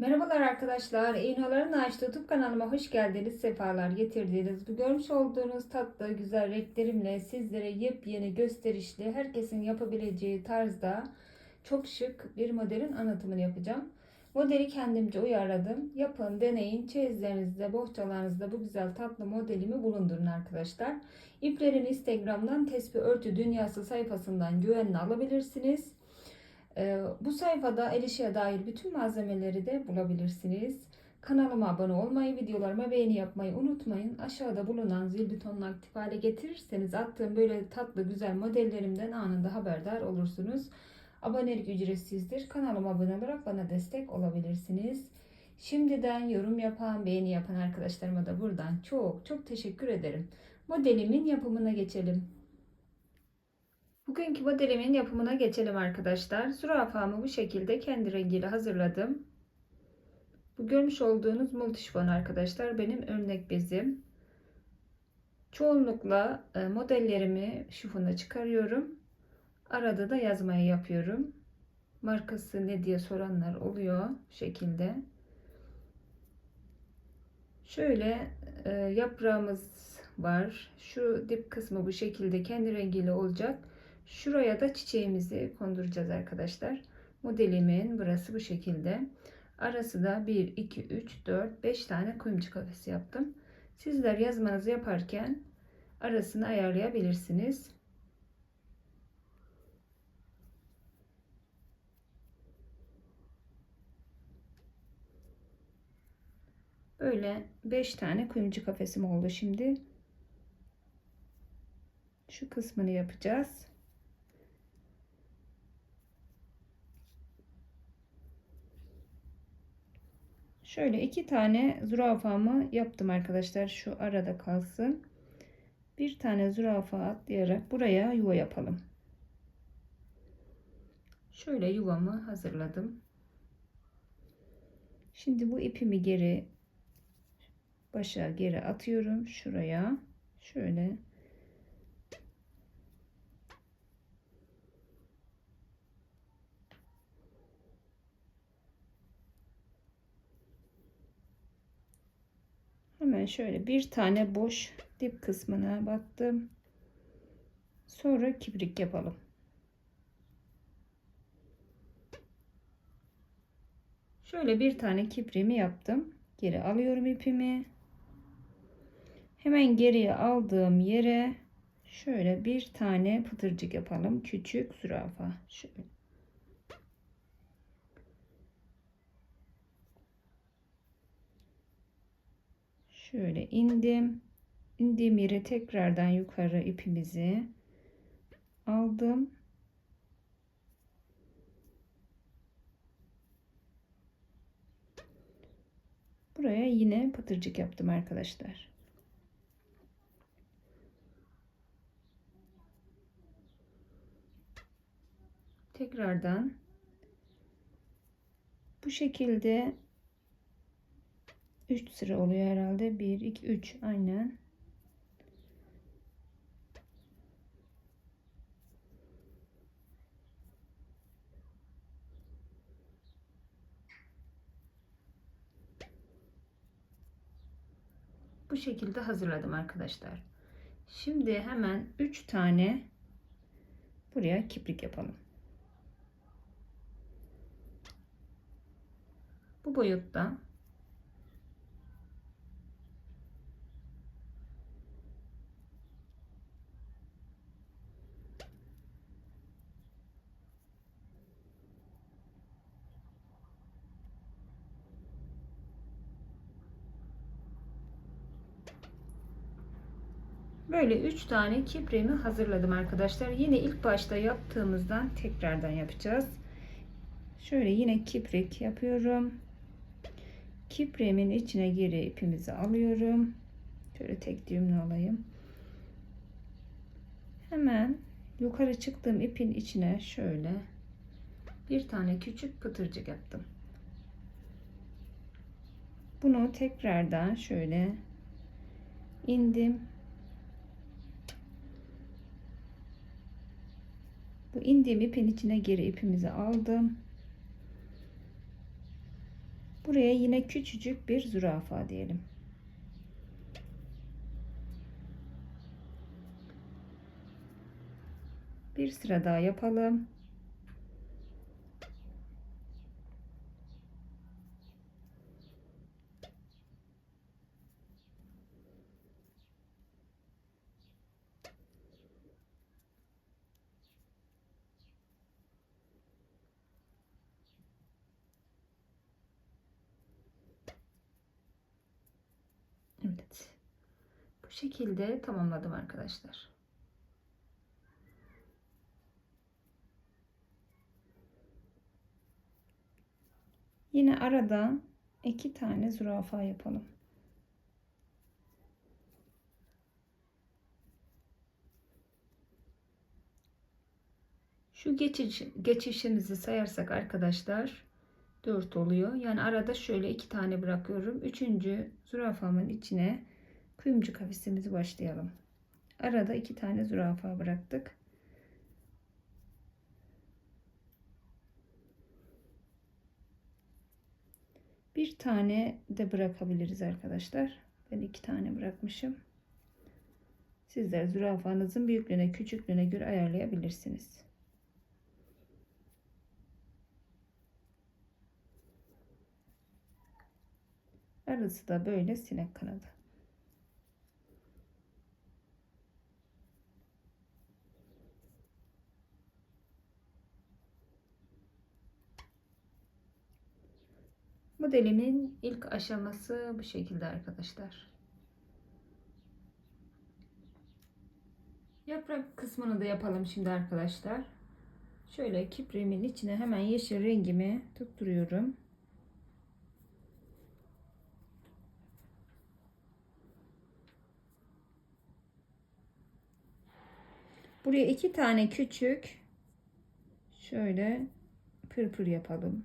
Merhabalar arkadaşlar. İğnelerin Ağaç YouTube kanalıma hoş geldiniz. Sefalar getirdiniz. Bu görmüş olduğunuz tatlı güzel renklerimle sizlere yepyeni gösterişli herkesin yapabileceği tarzda çok şık bir modelin anlatımını yapacağım. Modeli kendimce uyarladım. Yapın, deneyin. Çeyizlerinizde, bohçalarınızda bu güzel tatlı modelimi bulundurun arkadaşlar. İplerini Instagram'dan Tespih Örtü Dünyası sayfasından güvenle alabilirsiniz. Ee, bu sayfada el dair bütün malzemeleri de bulabilirsiniz. Kanalıma abone olmayı, videolarıma beğeni yapmayı unutmayın. Aşağıda bulunan zil butonunu aktif hale getirirseniz attığım böyle tatlı güzel modellerimden anında haberdar olursunuz. Abonelik ücretsizdir. Kanalıma abone olarak bana destek olabilirsiniz. Şimdiden yorum yapan, beğeni yapan arkadaşlarıma da buradan çok çok teşekkür ederim. Modelimin yapımına geçelim. Bugünkü modelimin yapımına geçelim arkadaşlar. Zürafamı bu şekilde kendi rengiyle hazırladım. Bu görmüş olduğunuz multişfon arkadaşlar benim örnek bezim. Çoğunlukla e, modellerimi şifona çıkarıyorum. Arada da yazmayı yapıyorum. Markası ne diye soranlar oluyor bu şekilde. Şöyle e, yaprağımız var. Şu dip kısmı bu şekilde kendi rengiyle olacak. Şuraya da çiçeğimizi konduracağız arkadaşlar. Modelimin burası bu şekilde. Arası da 1, 2, 3, 4, 5 tane kuyumcu kafesi yaptım. Sizler yazmanızı yaparken arasını ayarlayabilirsiniz. Böyle 5 tane kuyumcu kafesim oldu şimdi. Şu kısmını yapacağız. Şöyle iki tane zürafamı yaptım arkadaşlar. Şu arada kalsın. Bir tane zürafa atlayarak buraya yuva yapalım. Şöyle yuvamı hazırladım. Şimdi bu ipimi geri başa geri atıyorum. Şuraya şöyle Hemen şöyle bir tane boş dip kısmına battım. Sonra kibrik yapalım. Şöyle bir tane kipriğimi yaptım. Geri alıyorum ipimi. Hemen geriye aldığım yere şöyle bir tane pıtırcık yapalım. Küçük zürafa. Şöyle. Şöyle indim. İndiğim yere tekrardan yukarı ipimizi aldım. Buraya yine pıtırcık yaptım arkadaşlar. Tekrardan bu şekilde 3 sıra oluyor herhalde. 1 2 3 aynen. Bu şekilde hazırladım arkadaşlar. Şimdi hemen 3 tane buraya kiprik yapalım. Bu boyutta Böyle 3 tane kipremi hazırladım arkadaşlar. Yine ilk başta yaptığımızdan tekrardan yapacağız. Şöyle yine kiprik yapıyorum. Kipremin içine geri ipimizi alıyorum. Şöyle tek düğümle alayım. Hemen yukarı çıktığım ipin içine şöyle bir tane küçük pıtırcık yaptım. Bunu tekrardan şöyle indim Bu indiğim ipin içine geri ipimizi aldım. Buraya yine küçücük bir zürafa diyelim. Bir sıra daha yapalım. Evet. Bu şekilde tamamladım arkadaşlar. Yine arada iki tane zürafa yapalım. Şu geçiş, geçişimizi sayarsak arkadaşlar 4 oluyor. Yani arada şöyle iki tane bırakıyorum. Üçüncü zürafamın içine kuyumcu kafesimizi başlayalım. Arada iki tane zürafa bıraktık. Bir tane de bırakabiliriz arkadaşlar. Ben iki tane bırakmışım. Sizler zürafanızın büyüklüğüne küçüklüğüne göre ayarlayabilirsiniz. Arası da böyle sinek kanadı. Modelimin ilk aşaması bu şekilde arkadaşlar. Yaprak kısmını da yapalım şimdi arkadaşlar. Şöyle kiprimin içine hemen yeşil rengimi tutturuyorum. Buraya iki tane küçük şöyle pırpır yapalım.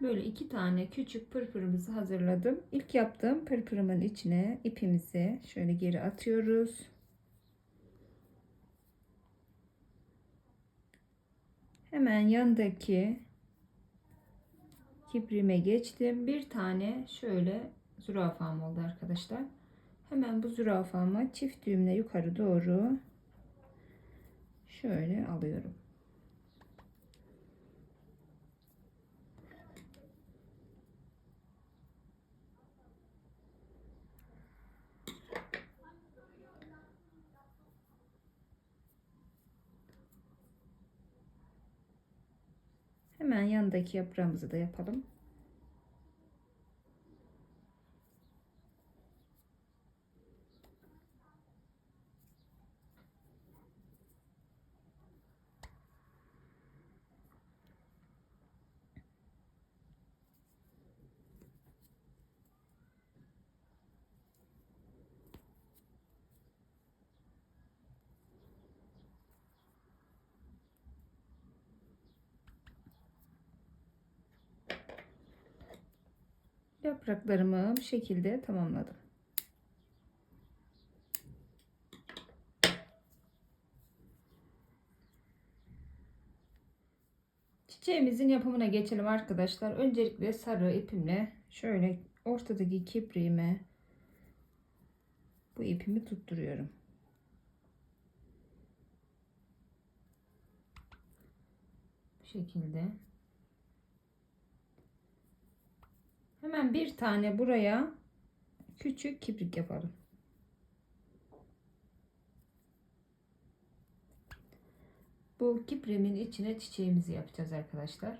Böyle iki tane küçük pırpırımızı hazırladım. İlk yaptığım pırpırımın içine ipimizi şöyle geri atıyoruz. Hemen yandaki kiprime geçtim. Bir tane şöyle zürafam oldu arkadaşlar. Hemen bu zürafamı çift düğümle yukarı doğru şöyle alıyorum. Hemen yanındaki yaprağımızı da yapalım. Yapraklarımı bu şekilde tamamladım. Çiçeğimizin yapımına geçelim arkadaşlar. Öncelikle sarı ipimle şöyle ortadaki kipriğime bu ipimi tutturuyorum. Bu şekilde. Hemen bir tane buraya küçük kiprik yapalım. Bu kiprimin içine çiçeğimizi yapacağız arkadaşlar.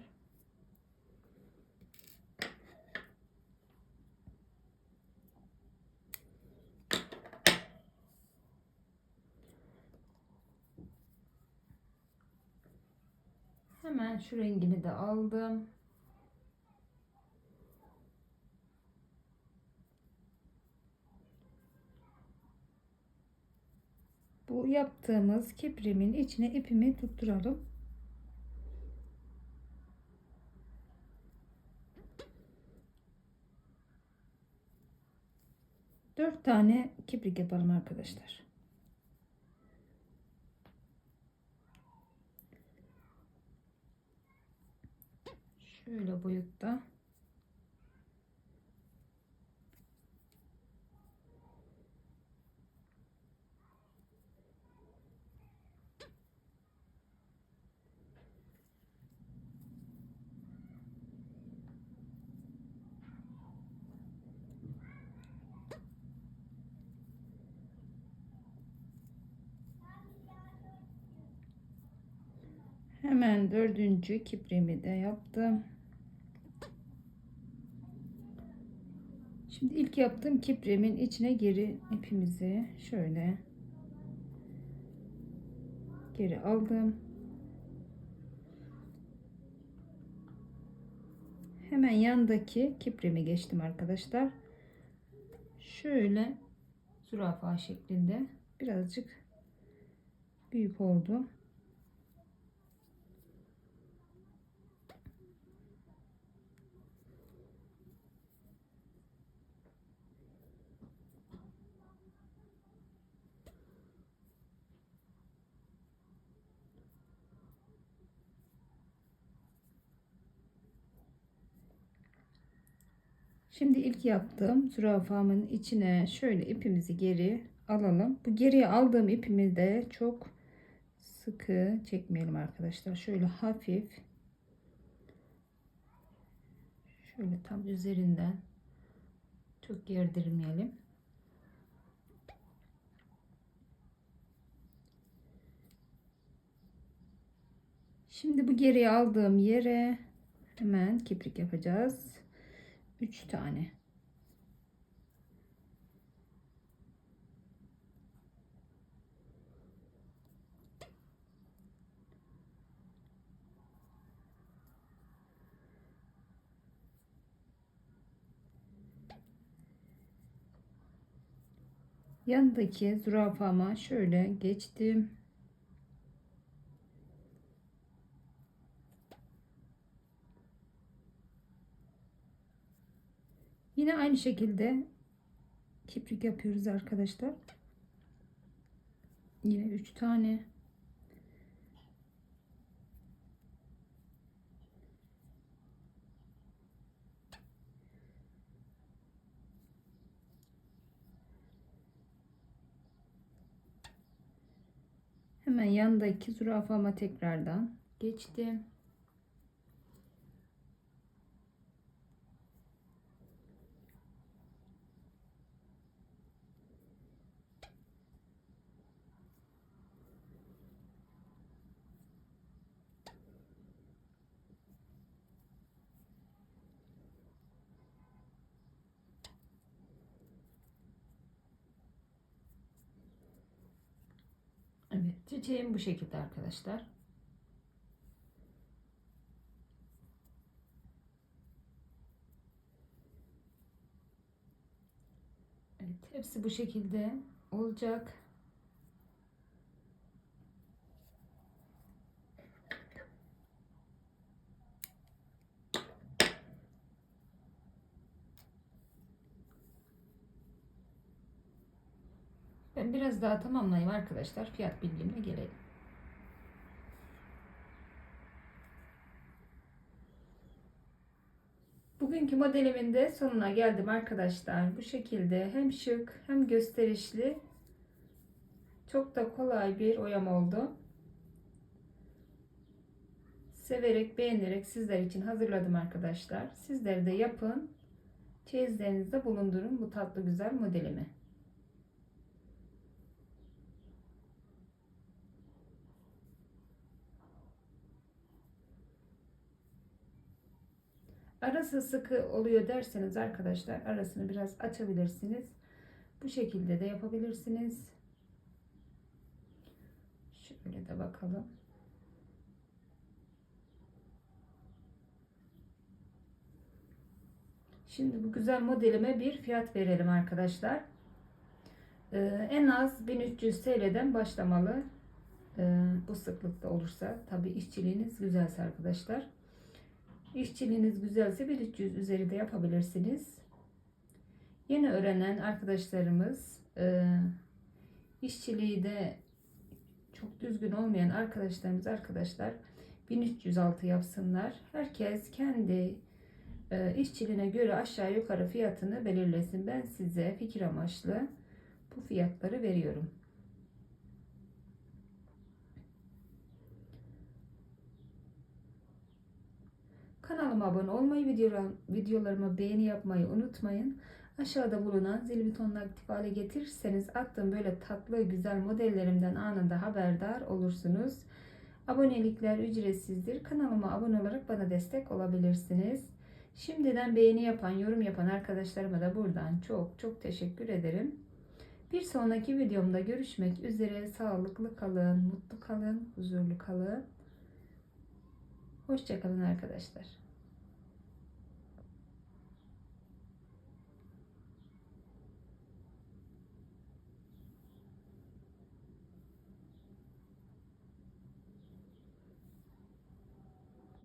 Hemen şu rengini de aldım. yaptığımız kiprimin içine ipimi tutturalım. Dört tane kiprik yapalım arkadaşlar. Şöyle boyutta. Hemen dördüncü kipremi de yaptım. Şimdi ilk yaptığım kipremin içine geri ipimizi şöyle geri aldım. Hemen yandaki kipremi geçtim arkadaşlar. Şöyle zürafa şeklinde birazcık büyük oldu. Şimdi ilk yaptığım zürafamın içine şöyle ipimizi geri alalım. Bu geriye aldığım ipimi de çok sıkı çekmeyelim arkadaşlar. Şöyle hafif şöyle tam üzerinden çok gerdirmeyelim. Şimdi bu geriye aldığım yere hemen kiprik yapacağız. 3 tane. Yanındaki zürafama şöyle geçtim. Yine aynı şekilde kiprik yapıyoruz arkadaşlar. Yine 3 tane. Hemen yanındaki zürafama tekrardan geçtim. Evet çiçeğim bu şekilde arkadaşlar. Evet hepsi bu şekilde olacak. Ben biraz daha tamamlayayım arkadaşlar. Fiyat bilgimle gelelim. Bugünkü modelimin de sonuna geldim arkadaşlar. Bu şekilde hem şık hem gösterişli çok da kolay bir oyam oldu. Severek beğenerek sizler için hazırladım arkadaşlar. Sizler de yapın. Çeyizlerinizde bulundurun bu tatlı güzel modelimi. Arası sıkı oluyor derseniz arkadaşlar arasını biraz açabilirsiniz. Bu şekilde de yapabilirsiniz. Şöyle de bakalım. Şimdi bu güzel modelime bir fiyat verelim arkadaşlar. Ee, en az 1300 TL'den başlamalı. Ee, bu sıklıkta olursa tabi işçiliğiniz güzelse arkadaşlar. İşçiliğiniz güzelse 1300 üzeri de yapabilirsiniz. Yeni öğrenen arkadaşlarımız e, işçiliği de çok düzgün olmayan arkadaşlarımız arkadaşlar 1306 yapsınlar. Herkes kendi e, işçiliğine göre aşağı yukarı fiyatını belirlesin. Ben size fikir amaçlı bu fiyatları veriyorum. Kanalıma abone olmayı, videolar- videolarıma beğeni yapmayı unutmayın. Aşağıda bulunan zil butonunu aktif hale getirirseniz attığım böyle tatlı güzel modellerimden anında haberdar olursunuz. Abonelikler ücretsizdir. Kanalıma abone olarak bana destek olabilirsiniz. Şimdiden beğeni yapan, yorum yapan arkadaşlarıma da buradan çok çok teşekkür ederim. Bir sonraki videomda görüşmek üzere. Sağlıklı kalın, mutlu kalın, huzurlu kalın. Hoşçakalın arkadaşlar.